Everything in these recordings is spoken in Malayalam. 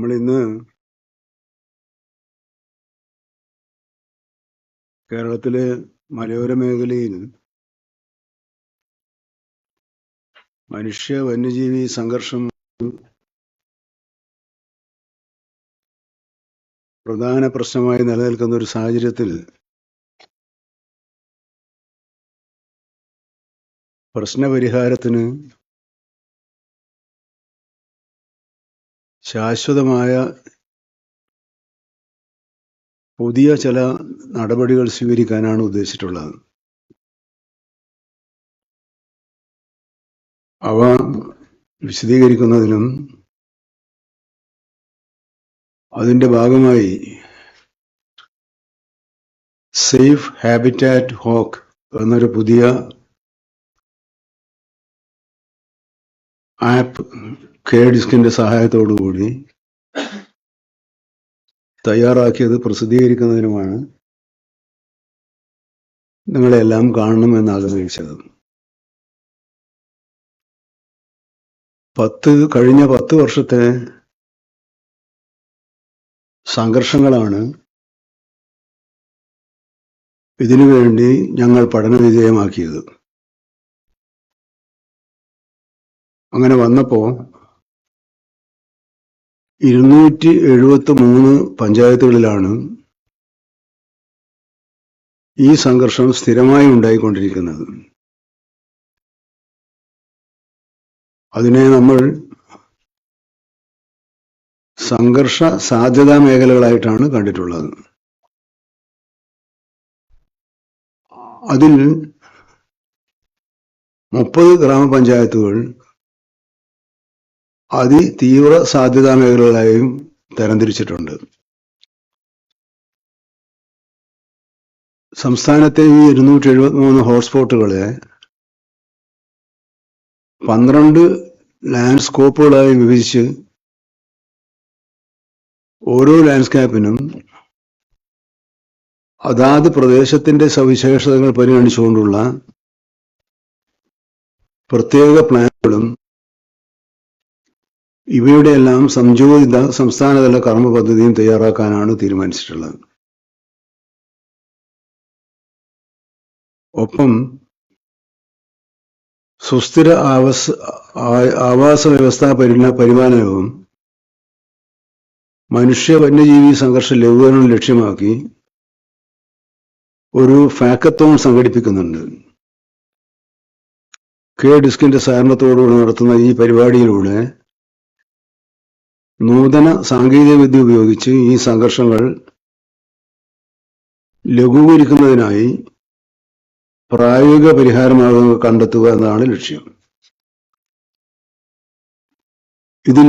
നമ്മളിന്ന് കേരളത്തിലെ മലയോര മേഖലയിൽ മനുഷ്യ വന്യജീവി സംഘർഷം പ്രധാന പ്രശ്നമായി നിലനിൽക്കുന്ന ഒരു സാഹചര്യത്തിൽ പ്രശ്നപരിഹാരത്തിന് ശാശ്വതമായ പുതിയ ചില നടപടികൾ സ്വീകരിക്കാനാണ് ഉദ്ദേശിച്ചിട്ടുള്ളത്. അവ വിശദീകരിക്കുന്നതിനും അതിന്റെ ഭാഗമായി സേഫ് ഹാബിറ്റാറ്റ് ഹോക്ക് എന്നൊരു പുതിയ ആപ്പ് കെ ഡിസ്കിന്റെ സഹായത്തോടുകൂടി തയ്യാറാക്കിയത് പ്രസിദ്ധീകരിക്കുന്നതിനുമാണ് നിങ്ങളെല്ലാം കാണണമെന്ന് ആഗ്രഹിച്ചത്. പത്ത് കഴിഞ്ഞ പത്ത് വർഷത്തെ സംഘർഷങ്ങളാണ് ഇതിനു വേണ്ടി ഞങ്ങൾ പഠന വിധേയമാക്കിയത് അങ്ങനെ വന്നപ്പോ ഇരുന്നൂറ്റി എഴുപത്തി മൂന്ന് പഞ്ചായത്തുകളിലാണ് ഈ സംഘർഷം സ്ഥിരമായി ഉണ്ടായിക്കൊണ്ടിരിക്കുന്നത്. അതിനെ നമ്മൾ സംഘർഷ സാധ്യതാ മേഖലകളായിട്ടാണ് കണ്ടിട്ടുള്ളത്. അതിൽ മുപ്പത് ഗ്രാമപഞ്ചായത്തുകൾ അതിതീവ്ര സാധ്യതാ മേഖലകളായും തരംതിരിച്ചിട്ടുണ്ട്. സംസ്ഥാനത്തെ ഈ ഇരുന്നൂറ്റി എഴുപത്തി മൂന്ന് ഹോട്ട്സ്പോട്ടുകളെ പന്ത്രണ്ട് ലാൻഡ്സ്കോപ്പുകളായി വിഭജിച്ച് ഓരോ ലാൻഡ്സ്കേപ്പിനും അതാത് പ്രദേശത്തിന്റെ സവിശേഷതകൾ പരിഗണിച്ചുകൊണ്ടുള്ള പ്രത്യേക പ്ലാനുകളും ഇവയുടെ എല്ലാം സംയോജിത സംസ്ഥാനതല കർമ്മ പദ്ധതിയും തയ്യാറാക്കാനാണ് തീരുമാനിച്ചിട്ടുള്ളത്. ഒപ്പം സുസ്ഥിര ആവാസ ആവാസ വ്യവസ്ഥാ പരിണ പരിപാലനവും മനുഷ്യ വന്യജീവി സംഘർഷ ലഘൂകരണം ലക്ഷ്യമാക്കി ഒരു ഫാക്കത്തോൺ സംഘടിപ്പിക്കുന്നുണ്ട്. കെ ഡിസ്കിന്റെ സഹകരണത്തോടുകൂടി നടത്തുന്ന ഈ പരിപാടിയിലൂടെ നൂതന സാങ്കേതിക വിദ്യ ഉപയോഗിച്ച് ഈ സംഘർഷങ്ങൾ ലഘൂകരിക്കുന്നതിനായി പ്രായോഗിക പരിഹാരമാർഗങ്ങൾ കണ്ടെത്തുക എന്നതാണ് ലക്ഷ്യം. ഇതിൽ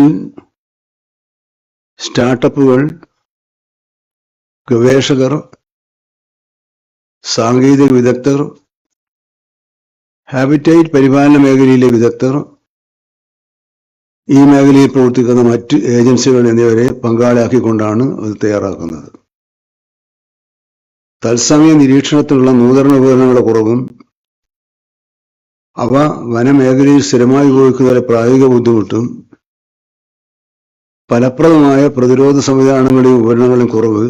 സ്റ്റാർട്ടപ്പുകൾ ഗവേഷകർ സാങ്കേതിക വിദഗ്ധർ ഹാബിറ്റൈറ്റ് പരിപാലന മേഖലയിലെ വിദഗ്ധർ ഈ മേഖലയിൽ പ്രവർത്തിക്കുന്ന മറ്റ് ഏജൻസികൾ എന്നിവരെ പങ്കാളിയാക്കിക്കൊണ്ടാണ് അത് തയ്യാറാക്കുന്നത്. തത്സമയ നിരീക്ഷണത്തിലുള്ള നൂതന ഉപകരണങ്ങളുടെ കുറവും അവ വനമേഖലയിൽ സ്ഥിരമായി ഉപയോഗിക്കുന്നതിലെ പ്രായോഗിക ബുദ്ധിമുട്ടും ഫലപ്രദമായ പ്രതിരോധ സംവിധാനങ്ങളുടെയും ഉപകരണങ്ങളുടെയും കുറവ്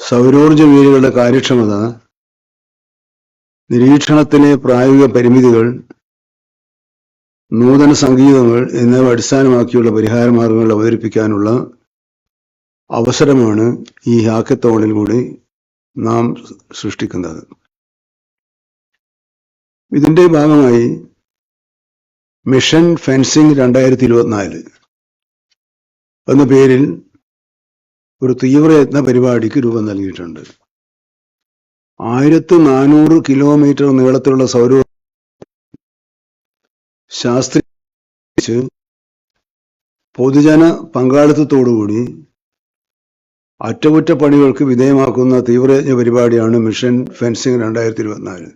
സൗരോർജ വീലുകളുടെ കാര്യക്ഷമത നിരീക്ഷണത്തിലെ പ്രായോഗിക പരിമിതികൾ നൂതന സംഗീതങ്ങൾ എന്നിവ അടിസ്ഥാനമാക്കിയുള്ള പരിഹാര മാർഗങ്ങൾ അവതരിപ്പിക്കാനുള്ള അവസരമാണ് ഈ ഹാക്കത്തോണിൽ കൂടി നാം സൃഷ്ടിക്കുന്നത്. ഇതിന്റെ ഭാഗമായി മിഷൻ ഫെൻസിംഗ് രണ്ടായിരത്തി ഇരുപത്തിനാല് എന്ന പേരിൽ ഒരു തീവ്രയത്ന പരിപാടിക്ക് രൂപം നൽകിയിട്ടുണ്ട്. ആയിരത്തി നാനൂറ് കിലോമീറ്റർ നീളത്തിലുള്ള സൗര ശാസ്ത്രീയ പൊതുജന പങ്കാളിത്തത്തോടുകൂടി അറ്റകുറ്റപ്പണികൾക്ക് വിധേയമാക്കുന്ന തീവ്രയജ്ഞ പരിപാടിയാണ് മിഷൻ ഫെൻസിംഗ് രണ്ടായിരത്തി ഇരുപത്തിനാല്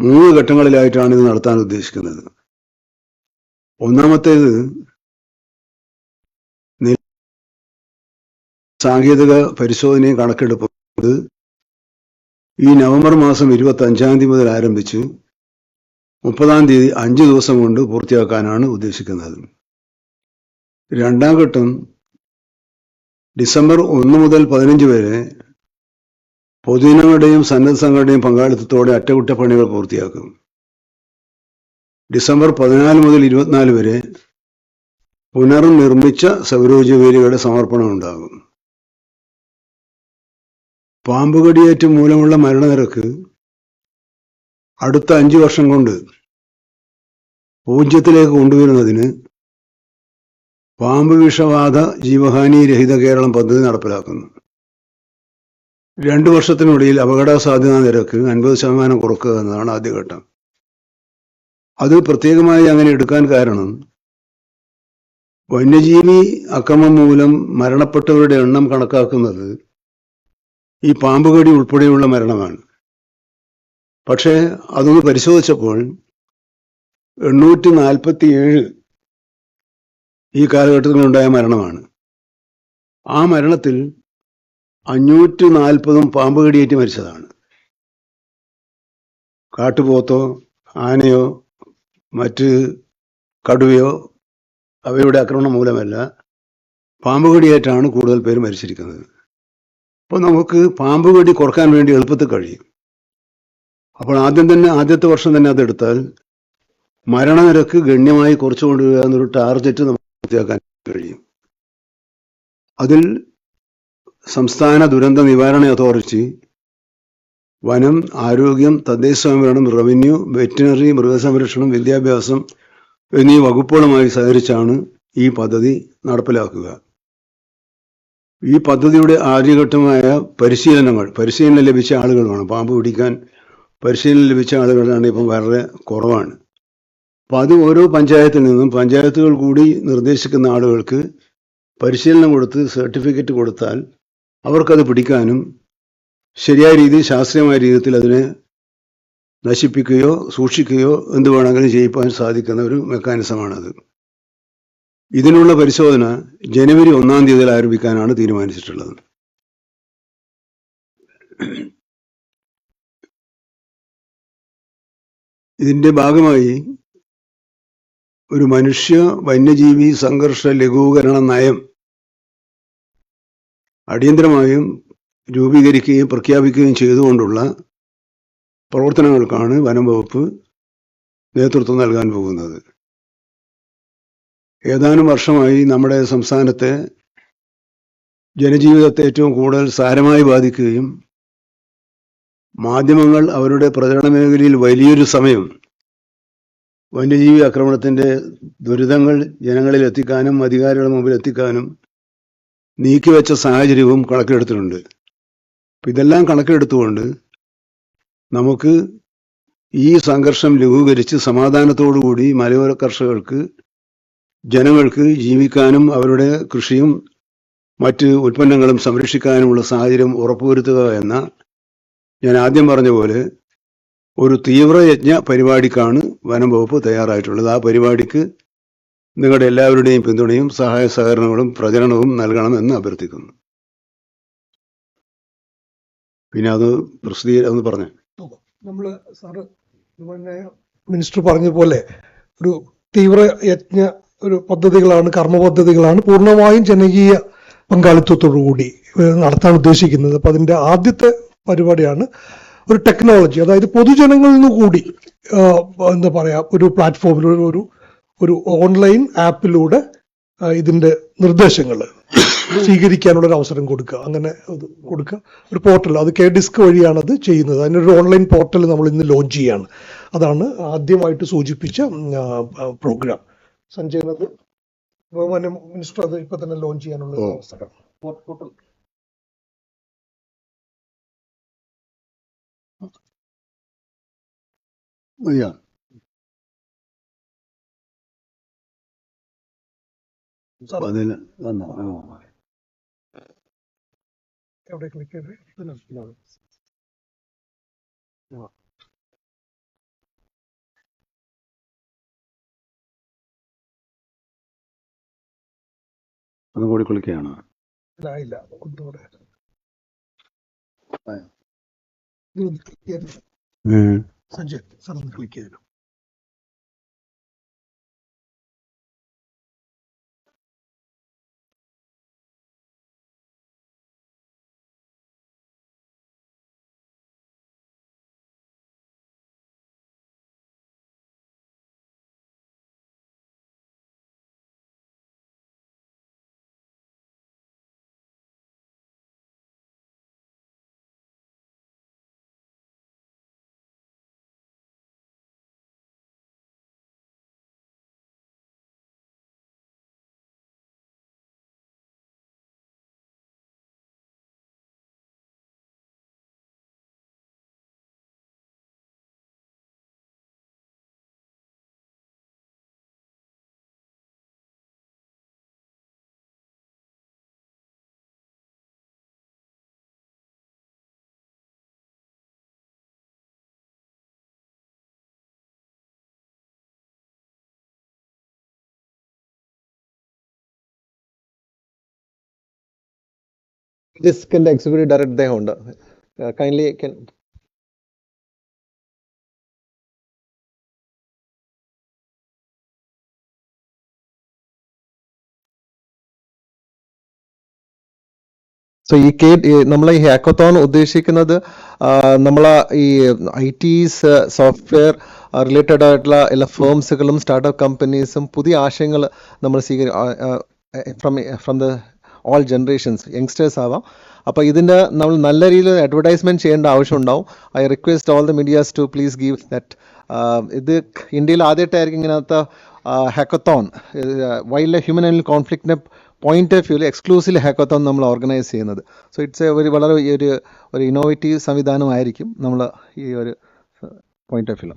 മൂന്ന് ഘട്ടങ്ങളിലായിട്ടാണ് ഇത് നടത്താൻ ഉദ്ദേശിക്കുന്നത്. ഒന്നാമത്തേത് സാങ്കേതിക പരിശോധനയും കണക്കെടുപ്പ് ഈ നവംബർ മാസം ഇരുപത്തി അഞ്ചാം തീയതി മുതൽ ആരംഭിച്ച് മുപ്പതാം തീയതി അഞ്ച് ദിവസം കൊണ്ട് പൂർത്തിയാക്കാനാണ് ഉദ്ദേശിക്കുന്നത്. രണ്ടാം ഘട്ടം ഡിസംബർ ഒന്ന് മുതൽ പതിനഞ്ച് വരെ പൊതുജനങ്ങളുടെയും സന്നദ്ധ സംഘടനയും പങ്കാളിത്തത്തോടെ അറ്റകുറ്റപ്പണികൾ പൂർത്തിയാക്കും. ഡിസംബർ പതിനാല് മുതൽ ഇരുപത്തിനാല് വരെ പുനർനിർമ്മിച്ച സൗരോജ വേലികളുടെ സമർപ്പണം ഉണ്ടാകും. പാമ്പുകടിയേറ്റ് മൂലമുള്ള മരണനിരക്ക് അടുത്ത അഞ്ചു വർഷം കൊണ്ട് പൂജ്യത്തിലേക്ക് കൊണ്ടുവരുന്നതിന് പാമ്പ് വിഷബാധ ജീവഹാനി രഹിത കേരളം പദ്ധതി നടപ്പിലാക്കുന്നു. രണ്ടു വർഷത്തിനുള്ളിൽ അപകട സാധ്യതാ നിരക്ക് അൻപത് ശതമാനം കുറക്കുക എന്നതാണ് ആദ്യഘട്ടം. അത് പ്രത്യേകമായി അങ്ങനെ എടുക്കാൻ കാരണം വന്യജീവി അക്രമം മൂലം മരണപ്പെട്ടവരുടെ എണ്ണം കണക്കാക്കുന്നത് ഈ പാമ്പുകടി ഉൾപ്പെടെയുള്ള മരണമാണ്. പക്ഷേ അതൊന്ന് പരിശോധിച്ചപ്പോൾ എണ്ണൂറ്റി നാൽപ്പത്തി ഏഴ് ഈ കാലഘട്ടത്തിലുണ്ടായ മരണമാണ്. ആ മരണത്തിൽ അഞ്ഞൂറ്റി നാൽപ്പതും പാമ്പ് കടിയേറ്റ് മരിച്ചതാണ്. കാട്ടുപോത്തോ ആനയോ മറ്റ് കടുവയോ അവയുടെ ആക്രമണം മൂലമല്ല പാമ്പ് കടിയേറ്റാണ് കൂടുതൽ പേര് മരിച്ചിരിക്കുന്നത്. അപ്പോൾ നമുക്ക് പാമ്പ് കടി കുറയ്ക്കാൻ വേണ്ടി എളുപ്പത്തിൽ കഴിയും. അപ്പോൾ ആദ്യം തന്നെ ആദ്യത്തെ വർഷം തന്നെ അതെടുത്താൽ മരണനിരക്ക് ഗണ്യമായി കുറച്ചു കൊണ്ടുവരിക എന്നൊരു ടാർഗറ്റ് നമുക്ക് പൂർത്തിയാക്കാൻ കഴിയും. അതിൽ സംസ്ഥാന ദുരന്ത നിവാരണ അതോറിറ്റി വനം ആരോഗ്യം തദ്ദേശ സ്വയംഭരണം റവന്യൂ വെറ്റിനറി മൃഗസംരക്ഷണം വിദ്യാഭ്യാസം എന്നീ വകുപ്പുകളുമായി സഹകരിച്ചാണ് ഈ പദ്ധതി നടപ്പിലാക്കുക. ഈ പദ്ധതിയുടെ ആദ്യഘട്ടമായ പരിശീലനങ്ങൾ പരിശീലനം ലഭിച്ച ആളുകൾ വേണം പാമ്പ് പിടിക്കാൻ പരിശീലനം ലഭിച്ച ആളുകളാണ് ഇപ്പം വളരെ കുറവാണ്. അപ്പം അത് ഓരോ പഞ്ചായത്തിൽ നിന്നും പഞ്ചായത്തുകൾ കൂടി നിർദ്ദേശിക്കുന്ന ആളുകൾക്ക് പരിശീലനം കൊടുത്ത് സർട്ടിഫിക്കറ്റ് കൊടുത്താൽ അവർക്കത് പിടിക്കാനും ശരിയായ രീതിയിൽ ശാസ്ത്രീയമായ രീതിയിൽ അതിനെ നശിപ്പിക്കുകയോ സൂക്ഷിക്കുകയോ എന്ത് വേണമെങ്കിലും ചെയ്യിപ്പാൻ സാധിക്കുന്ന ഒരു മെക്കാനിസമാണത്. ഇതിനുള്ള പരിശോധന ജനുവരി ഒന്നാം തീയതിയിൽ ആരംഭിക്കാനാണ് തീരുമാനിച്ചിട്ടുള്ളത്. ഇതിന്റെ ഭാഗമായി ഒരു മനുഷ്യ വന്യജീവി സംഘർഷ ലഘൂകരണ നയം അടിയന്തരമായും രൂപീകരിക്കുകയും പ്രഖ്യാപിക്കുകയും ചെയ്തുകൊണ്ടുള്ള പ്രവർത്തനങ്ങൾക്കാണ് വനം വകുപ്പ് നേതൃത്വം നൽകാൻ പോകുന്നത്. ഏതാനും വർഷമായി നമ്മുടെ സംസ്ഥാനത്തെ ജനജീവിതത്തെ ഏറ്റവും കൂടുതൽ സാരമായി ബാധിക്കുകയും മാധ്യമങ്ങൾ അവരുടെ പ്രചരണ മേഖലയിൽ വലിയൊരു സമയം വന്യജീവി ആക്രമണത്തിന്റെ ദുരിതങ്ങൾ ജനങ്ങളിൽ എത്തിക്കാനും അധികാരികളുടെ മുമ്പിൽ എത്തിക്കാനും നീക്കിവെച്ച സാഹചര്യവും കണക്കിലെടുത്തിട്ടുണ്ട്. അപ്പം ഇതെല്ലാം കണക്കിലെടുത്തുകൊണ്ട് നമുക്ക് ഈ സംഘർഷം ലഘൂകരിച്ച് സമാധാനത്തോടുകൂടി മലയോര കർഷകർക്ക് ജനങ്ങൾക്ക് ജീവിക്കാനും അവരുടെ കൃഷിയും മറ്റ് ഉൽപ്പന്നങ്ങളും സംരക്ഷിക്കാനുമുള്ള സാഹചര്യം ഉറപ്പുവരുത്തുക എന്ന ഞാൻ ആദ്യം പറഞ്ഞ പോലെ ഒരു തീവ്രയജ്ഞ പരിപാടിക്കാണ് വനം വകുപ്പ് തയ്യാറായിട്ടുള്ളത്. ആ പരിപാടിക്ക് നിങ്ങളുടെ എല്ലാവരുടെയും പിന്തുണയും സഹായ സഹകരണങ്ങളും പ്രചരണവും നൽകണമെന്ന് അഭ്യർത്ഥിക്കുന്നു. പിന്നെ അത് പ്രസിദ്ധീകരണം ഒന്ന് പറഞ്ഞു. നമ്മൾ സാറ് മിനിസ്റ്റർ പറഞ്ഞ പോലെ ഒരു തീവ്ര യജ്ഞ ഒരു പദ്ധതികളാണ് കർമ്മ പദ്ധതികളാണ് പൂർണമായും ജനകീയ പങ്കാളിത്തത്തോടു കൂടി നടത്താൻ ഉദ്ദേശിക്കുന്നത്. അപ്പൊ അതിന്റെ ആദ്യത്തെ പരിപാടിയാണ് ഒരു ടെക്നോളജി അതായത് പൊതുജനങ്ങളിൽ നിന്ന് കൂടി എന്താ പറയാ ഒരു പ്ലാറ്റ്ഫോമിൽ ഒരു ഒരു ഓൺലൈൻ ആപ്പിലൂടെ ഇതിന്റെ നിർദ്ദേശങ്ങൾ സ്വീകരിക്കാനുള്ള ഒരു അവസരം കൊടുക്കുക. അങ്ങനെ അത് കൊടുക്കുക. ഒരു പോർട്ടൽ അത് കെ ഡിസ്ക് വഴിയാണ് അത് ചെയ്യുന്നത്. അതിനൊരു ഓൺലൈൻ പോർട്ടൽ നമ്മൾ ഇന്ന് ലോഞ്ച് ചെയ്യാണ്. അതാണ് ആദ്യമായിട്ട് സൂചിപ്പിച്ച പ്രോഗ്രാം സഞ്ജയ് അത് ബഹുമാന്യ മിനിസ്റ്റർ അത് ഇപ്പൊ തന്നെ ലോഞ്ച് ചെയ്യാനുള്ള അവസരം. പോർട്ടൽ മതിയോ? സാർ അതിന്. എവിടെ ക്ലിക്ക് ചെയ്ത്? അതും കൂടി കുളിക്കുകയാണ് ഇല്ല ഒന്നുകൂടെ ആയോ? ഇതൊന്ന് click ചെയ്ത് സഞ്ജയ് സാർ ഒന്ന് ക്ലിക്ക് ചെയ്തു ഡിസ്കിന്റെ എക്സിക്യൂട്ടീവ് ഡയറക്ടർ അദ്ദേഹം ഉണ്ട് കൈൻഡ്ലി കൻ സോ ഈ കെ നമ്മൾ ഈ ഹാക്കത്തോൺ ഉദ്ദേശിക്കുന്നത് നമ്മൾ ഈ ഐ ടീസ് സോഫ്റ്റ്വെയർ റിലേറ്റഡ് ആയിട്ടുള്ള എല്ലാ ഫേംസുകളും സ്റ്റാർട്ടപ്പ് കമ്പനീസും പുതിയ ആശയങ്ങൾ നമ്മൾ സ്വീകരി from from the all generations youngsters ആവാം. അപ്പോൾ ഇതിന്റെ നമ്മൾ നല്ല രീതിയിൽ അഡ്വർടൈസ്മെന്റ് ചെയ്യേണ്ട ആവശ്യമുണ്ടാവും. I request all the medias to please give that ഇത് ഇന്ത്യയിൽ ആദ്യമായിട്ടായിരിക്കും ഇങ്ങനത്തെ hackathon wildlife human and കോൺഫ്ലിക്റ്റിനെ പോയിന്റ് ഓഫ് വ്യൂവിൽ എക്സ്ക്ലൂസീവ് ഹാക്കത്തോൺ നമ്മൾ ഓർഗനൈസ് ചെയ്യുന്നത്. സോ ഇറ്റ്സ് എ ഒരു വളരെ ഈ ഒരു ഒരു ഇന്നോവേറ്റീവ് സംവിധാനമായിരിക്കും നമ്മൾ ഈ ഒരു പോയിന്റ് ഓഫ് വ്യൂ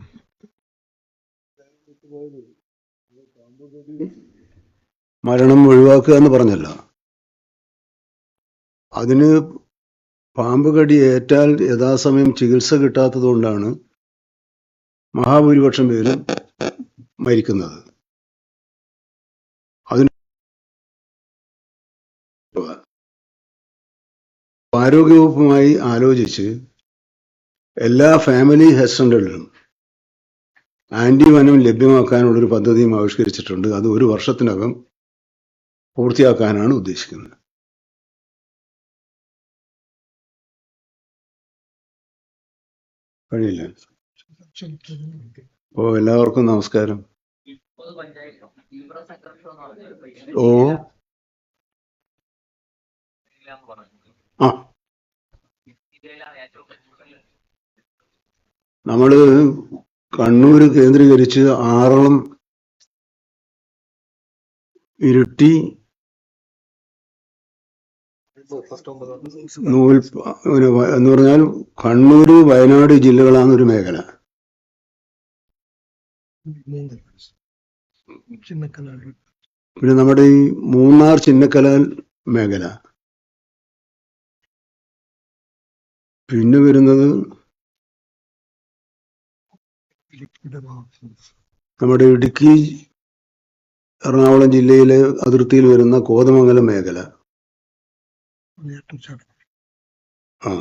മരണം ഒഴിവാക്കുക എന്ന് പറഞ്ഞല്ലോ. അതിന് പാമ്പ് കടി ഏറ്റാൽ യഥാസമയം ചികിത്സ കിട്ടാത്തത് കൊണ്ടാണ് മഹാഭൂരിപക്ഷം പേരും മരിക്കുന്നത്. അതിന് ആരോഗ്യവകുപ്പുമായി ആലോചിച്ച് എല്ലാ ഫാമിലി ഹെൽത്ത് സെന്ററിലും ആന്റിവനം ലഭ്യമാക്കാനുള്ളൊരു പദ്ധതിയും ആവിഷ്കരിച്ചിട്ടുണ്ട്. അത് ഒരു വർഷത്തിനകം പൂർത്തിയാക്കാനാണ് ഉദ്ദേശിക്കുന്നത്. കഴിയില്ല. ഓ എല്ലാവർക്കും നമസ്കാരം. ഓ. ആ. നമ്മൾ കണ്ണൂർ കൂടുതൽ നമ്മൾ കണ്ണൂര് കേന്ദ്രീകരിച്ച് ആറളം ഇരുട്ടി എന്ന് പറഞ്ഞാൽ കണ്ണൂര് വയനാട് ജില്ലകളാണ് ഒരു മേഖല. പിന്നെ നമ്മുടെ ഈ മൂന്നാർ ചിന്നക്കലാൽ മേഖല. പിന്നെ വരുന്നത് നമ്മുടെ ഇടുക്കി എറണാകുളം ജില്ലയിലെ അതിർത്തിയിൽ വരുന്ന കോതമംഗലം മേഖല. ആ.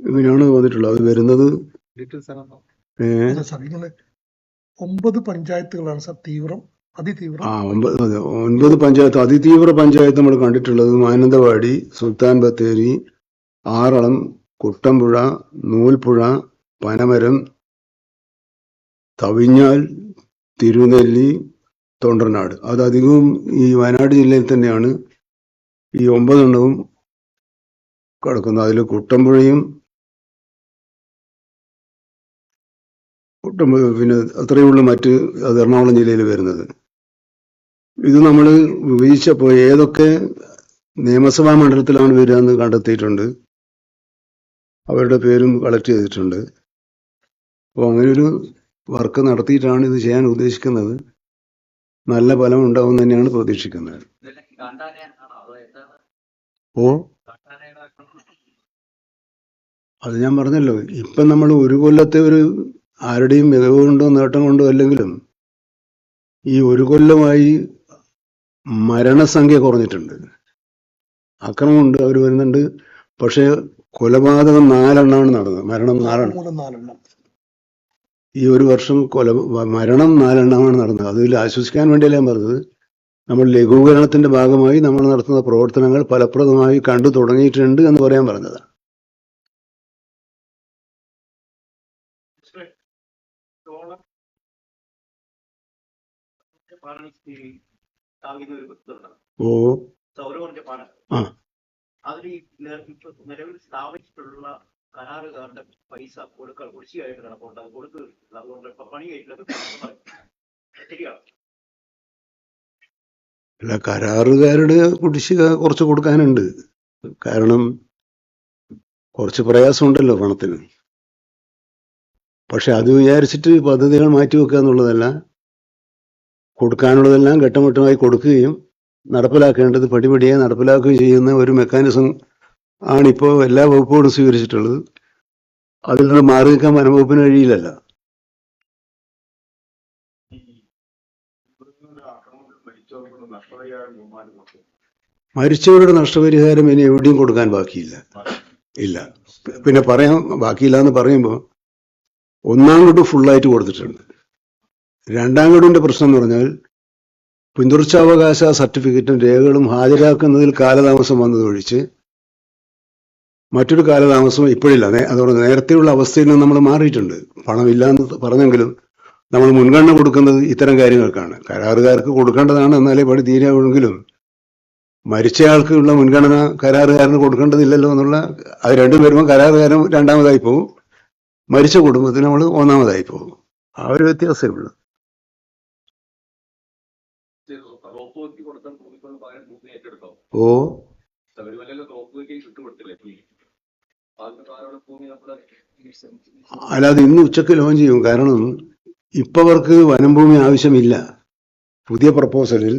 ഇങ്ങനെയാണ് വന്നിട്ടുള്ളത്. അത് വരുന്നത് ഏ, അതെ സാർ ഇങ്ങനെ ഒമ്പത് പഞ്ചായത്തുകളാണ് സാർ തീവ്രം അതിതീവ്രം. ആ ഒമ്പത് അതെ, ഒൻപത് പഞ്ചായത്ത് അതിതീവ്ര പഞ്ചായത്ത് നമ്മൾ കണ്ടിട്ടുള്ളത് മാനന്തവാടി സുൽത്താൻ ബത്തേരി ആറളം കുട്ടമ്പുഴ നൂൽപ്പുഴ പനമരം തവിഞ്ഞാൽ തിരുനെല്ലി തൊണ്ടർനാട്. അത് അധികവും ഈ വയനാട് ജില്ലയിൽ തന്നെയാണ് ഈ ഒമ്പതെണ്ണവും കിടക്കുന്നു. അതിൽ കുട്ടമ്പുഴയും കുട്ടമ്പുഴ പിന്നെ അത്രയേ ഉള്ളൂ മറ്റ് അത് എറണാകുളം ജില്ലയിൽ വരുന്നത്. ഇത് നമ്മൾ വിഭജിച്ചപ്പോൾ ഏതൊക്കെ നിയമസഭാ മണ്ഡലത്തിലാണ് വരിക എന്ന് കണ്ടെത്തിയിട്ടുണ്ട്. അവരുടെ പേരും കളക്ട് ചെയ്തിട്ടുണ്ട്. അപ്പോൾ അങ്ങനെ ഒരു വർക്ക് നടത്തിയിട്ടാണ് ഇത് ചെയ്യാൻ ഉദ്ദേശിക്കുന്നത്. നല്ല ഫലം ഉണ്ടാവും തന്നെയാണ് പ്രതീക്ഷിക്കുന്നത് ഇതെല്ലാം കാട്ടാനയാണോ അതോ എന്താണ് കാട്ടാനയുടെ അത് ഞാൻ പറഞ്ഞല്ലോ. ഇപ്പം നമ്മൾ ഒരു കൊല്ലത്തെ ഒരു ആരുടെയും മികവ് കൊണ്ടോ നേട്ടം കൊണ്ടോ അല്ലെങ്കിലും ഈ ഒരു കൊല്ലമായി മരണസംഖ്യ കുറഞ്ഞിട്ടുണ്ട്. അക്രമമുണ്ട് അവർ വരുന്നുണ്ട്. പക്ഷേ കൊലപാതകം നാലെണ്ണമാണ് നടന്നത്. മരണം നാലെണ്ണം. ഈ ഒരു വർഷം കൊല മരണം നാലെണ്ണമാണ് നടന്നത്. അതിൽ ആശ്വസിക്കാൻ വേണ്ടിയല്ല ഞാൻ പറഞ്ഞത്? നമ്മൾ ലഘൂകരണത്തിന്റെ ഭാഗമായി നമ്മൾ നടത്തുന്ന പ്രവർത്തനങ്ങൾ ഫലപ്രദമായി കണ്ടു തുടങ്ങിയിട്ടുണ്ട് എന്ന് പറയാൻ പറഞ്ഞതാണ്. ഓ. അതിൽ നിലവിൽ സ്ഥാപിച്ചിട്ടുള്ള കരാറുകാരുടെ പൈസ കൊടുക്കാൻ കുടിശ്ശിയായിട്ട് കിടപ്പുണ്ട് അത് കൊടുക്കുന്നില്ല അതുകൊണ്ട് പണി കഴിക്കുന്നത് ശരിയാണ്. അല്ല കരാറുകാരുടെ കുടിശ്ശിക കുറച്ച് കൊടുക്കാനുണ്ട്. കാരണം കുറച്ച് പ്രയാസമുണ്ടല്ലോ പണത്തിന്. പക്ഷെ അത് വിചാരിച്ചിട്ട് പദ്ധതികൾ മാറ്റിവെക്കുക എന്നുള്ളതല്ല. കൊടുക്കാനുള്ളതെല്ലാം ഘട്ടംഘട്ടമായി കൊടുക്കുകയും നടപ്പിലാക്കേണ്ടത് പടിപടിയായി നടപ്പിലാക്കുകയും ചെയ്യുന്ന ഒരു മെക്കാനിസം ആണിപ്പോൾ എല്ലാ വകുപ്പുകളും സ്വീകരിച്ചിട്ടുള്ളത്. അതിൽ നിന്ന് മാറി നിൽക്കാൻ വനംവകുപ്പിന് കഴിയില്ലല്ലോ. മരിച്ചവരുടെ നഷ്ടപരിഹാരം ഇനി എവിടെയും കൊടുക്കാൻ ബാക്കിയില്ല. ഇല്ല. പിന്നെ പറയാൻ ബാക്കിയില്ല എന്ന് പറയുമ്പോൾ ഒന്നാം ഗഡു ഫുള്ളായിട്ട് കൊടുത്തിട്ടുണ്ട്. രണ്ടാം ഗഡുവിന്റെ പ്രശ്നം എന്ന് പറഞ്ഞാൽ പിന്തുടർച്ചാവകാശ സർട്ടിഫിക്കറ്റും രേഖകളും ഹാജരാക്കുന്നതിൽ കാലതാമസം വന്നതൊഴിച്ച് മറ്റൊരു കാലതാമസം ഇപ്പോഴില്ല. അതുകൊണ്ട് നേരത്തെയുള്ള അവസ്ഥയിൽ നിന്ന് നമ്മൾ മാറിയിട്ടുണ്ട്. പണമില്ല എന്ന് പറഞ്ഞെങ്കിലും നമ്മൾ മുൻഗണന കൊടുക്കുന്നത് ഇത്തരം കാര്യങ്ങൾക്കാണ്. കരാറുകാർക്ക് കൊടുക്കേണ്ടതാണ് എന്നാലേ പടി തീരാവുമെങ്കിലും മരിച്ചയാൾക്കുള്ള മുൻഗണന കരാറുകാരന് കൊടുക്കേണ്ടതില്ലല്ലോ എന്നുള്ള അത് രണ്ടും വരുമ്പോൾ കരാറുകാരൻ രണ്ടാമതായി പോകും മരിച്ച കുടുംബത്തിന് നമ്മൾ ഒന്നാമതായി പോകും ആ ഒരു വ്യത്യാസമേ ഉള്ളൂ. ഓ. അല്ലാതെ ഇന്ന് ഉച്ചയ്ക്ക് ലോഞ്ച് ചെയ്യും. കാരണം ഇപ്പൊ അവർക്ക് വനംഭൂമി ആവശ്യമില്ല. പുതിയ പ്രപ്പോസലിൽ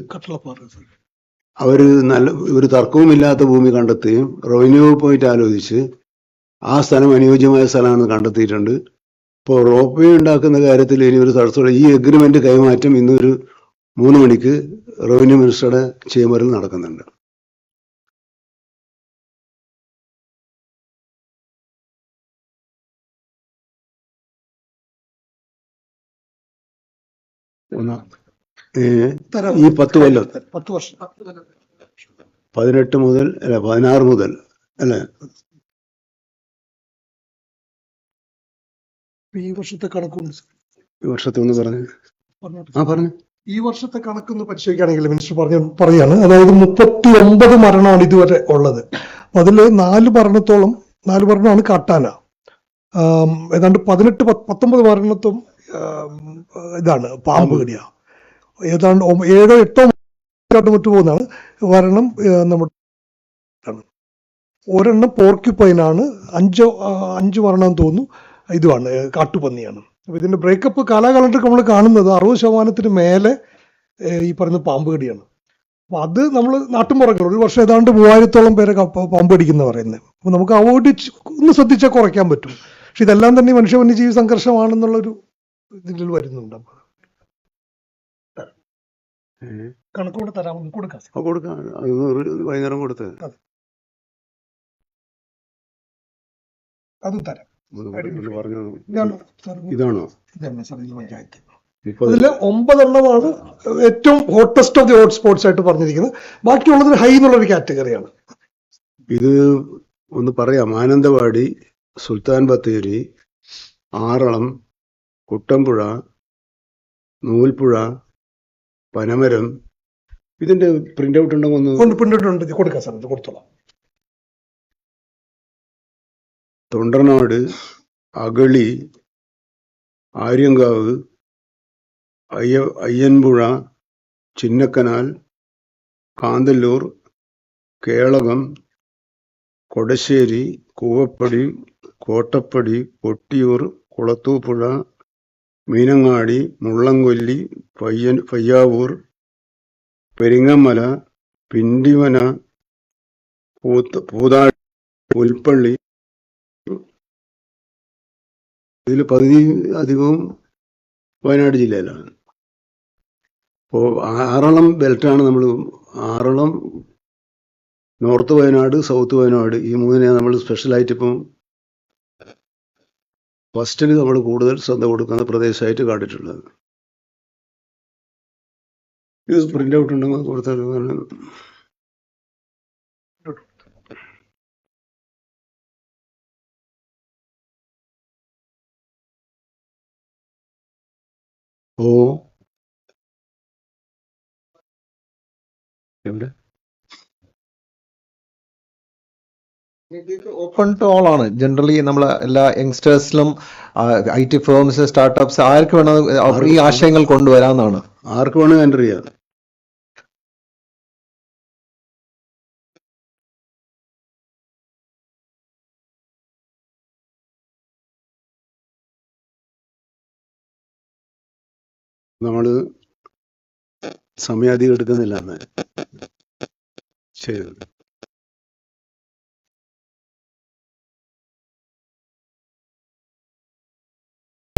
അവർ നല്ല ഒരു തർക്കവുമില്ലാത്ത ഭൂമി കണ്ടെത്തുകയും റവന്യൂ പോയിട്ട് ആലോചിച്ച് ആ സ്ഥലം അനുയോജ്യമായ സ്ഥലമാണെന്ന് കണ്ടെത്തിയിട്ടുണ്ട്. ഇപ്പോൾ റോപ്പ് വേ ഉണ്ടാക്കുന്ന കാര്യത്തിൽ ഇനി ഒരു തടസ്സമില്ല. ഈ എഗ്രിമെന്റ് കൈമാറ്റം ഇന്നൊരു മൂന്ന് മണിക്ക് റവന്യൂ മിനിസ്റ്ററുടെ ചേംബറിൽ നടക്കുന്നുണ്ട്. തരാം ഈ പത്ത് കൊല്ലം. പത്ത് വർഷം. പതിനെട്ട് മുതൽ അല്ല പതിനാറ് മുതൽ അല്ലെ? ഈ വർഷത്തെ കണക്കുണ്ട് ഈ വർഷത്തെ ഒന്ന് പറഞ്ഞു. ആ പറഞ്ഞു. ഈ വർഷത്തെ കണക്കൊന്ന് പരിശോധിക്കുകയാണെങ്കിൽ മിനിസ്റ്റർ പറഞ്ഞ പറയാണ് അതായത് മുപ്പത്തി ഒമ്പത് മരണമാണ് ഇതുവരെ ഉള്ളത്. അതിൽ നാല് മരണത്തോളം നാല് മരണമാണ് കാട്ടാന. ഏതാണ്ട് പതിനെട്ട് പത്ത് പത്തൊമ്പത് മരണത്തും ഇതാണ് പാമ്പ് കടിയ. ഏതാണ്ട് ഏഴോ എട്ടോ മുറ്റു പോകുന്നതാണ്. വരണം നമ്മുടെ. ഒരെണ്ണം പോർക്യുപ്പൈനാണ് അഞ്ചോ അഞ്ച് മരണം എന്ന് തോന്നുന്നു. ഇതുമാണ് കാട്ടുപന്നിയാണ്. അപ്പൊ ഇതിന്റെ ബ്രേക്കപ്പ് കാലാകാലത്തൊക്കെ നമ്മൾ കാണുന്നത് അറുപത് ശതമാനത്തിന് മേലെ ഈ പറയുന്ന പാമ്പ് കടിയാണ്. അപ്പൊ അത് നമ്മൾ നാട്ടുമ്പുറങ്ങൾ ഒരു വർഷം ഏതാണ്ട് മൂവായിരത്തോളം പേരെ പാമ്പ് കടിക്കുന്ന പറയുന്നത് അപ്പൊ നമുക്ക് അവോയ്ഡ് ഒന്ന് ശ്രദ്ധിച്ചാൽ കുറയ്ക്കാൻ പറ്റും. പക്ഷെ ഇതെല്ലാം തന്നെ മനുഷ്യ വന്യജീവി സംഘർഷമാണെന്നുള്ളൊരു ഇതിൽ വരുന്നുണ്ട് അപ്പൊ കണക്കോട് തരാമെന്ന് കൊടുക്കാം വൈകുന്നേരം കൊടുത്ത്. അതും. തരാം. ഇതാണ്? അതിൽ ഒമ്പതെണ്ണമാണ് ഏറ്റവും hottest of the hot spots ആയിട്ട് പറഞ്ഞിരിക്കുന്നത്. ബാക്കിയുള്ളത് ഹൈ എന്നുള്ളൊരു കാറ്റഗറിയാണ് ഇത് ഒന്ന് പറയാം. മാനന്തവാടി സുൽത്താൻ ബത്തേരി ആറളം കുട്ടമ്പുഴ നൂൽപ്പുഴ പനമരം. ഇതിന്റെ പ്രിന്റ് ഔട്ട് ഉണ്ടോ ഒന്ന് പ്രിന്റ് ഉണ്ട്. കൊടുക്കാം സാർ. കൊടുത്തോളാം. തൊണ്ടർനാട് അഗളി ആര്യങ്കാവ് അയ്യ അയ്യൻപുഴ ചിന്നക്കനാൽ കാന്തല്ലൂർ കേളകം കൊടശ്ശേരി കൂവപ്പടി കോട്ടപ്പടി കൊട്ടിയൂർ കുളത്തൂപ്പുഴ മീനങ്ങാടി മുള്ളംകൊല്ലി പയ്യൻ പയ്യാവൂർ പെരിങ്ങമല പിണ്ടിവന പൂത്ത് പൂതാഴി പുൽപ്പള്ളി. ഇതിൽ പകുതി അധികവും വയനാട് ജില്ലയിലാണ്. അപ്പോൾ ആറളം ബെൽറ്റാണ് നമ്മൾ ആറളം നോർത്ത് വയനാട് സൗത്ത് വയനാട് ഈ മൂന്നിനെ നമ്മൾ സ്പെഷ്യലായിട്ട് ഇപ്പം ഫസ്റ്റിൽ നമ്മൾ കൂടുതൽ ശ്രദ്ധ കൊടുക്കുന്ന പ്രദേശമായിട്ട് കാട്ടിട്ടുള്ളത് ഇത് പ്രിന്റ് ഔട്ട് ഉണ്ടെങ്കിൽ കൊടുത്താൽ ഓ. എവിടെ? ഓപ്പൺ ടു ഓൾ ആണ്. ജനറലി നമ്മൾ എല്ലാ യങ്സ്റ്റേഴ്സിലും ഐ ടി ഫേംസ് സ്റ്റാർട്ടപ്സ് ആർക്ക് വേണം ഈ ആശയങ്ങൾ കൊണ്ടുവരാന്നാണ് ആർക്ക് വേണമെങ്കിൽ എന്റർ ചെയ്യാം. നമ്മൾ സമയാധികം എടുക്കുന്നില്ല എന്ന്. ശരി.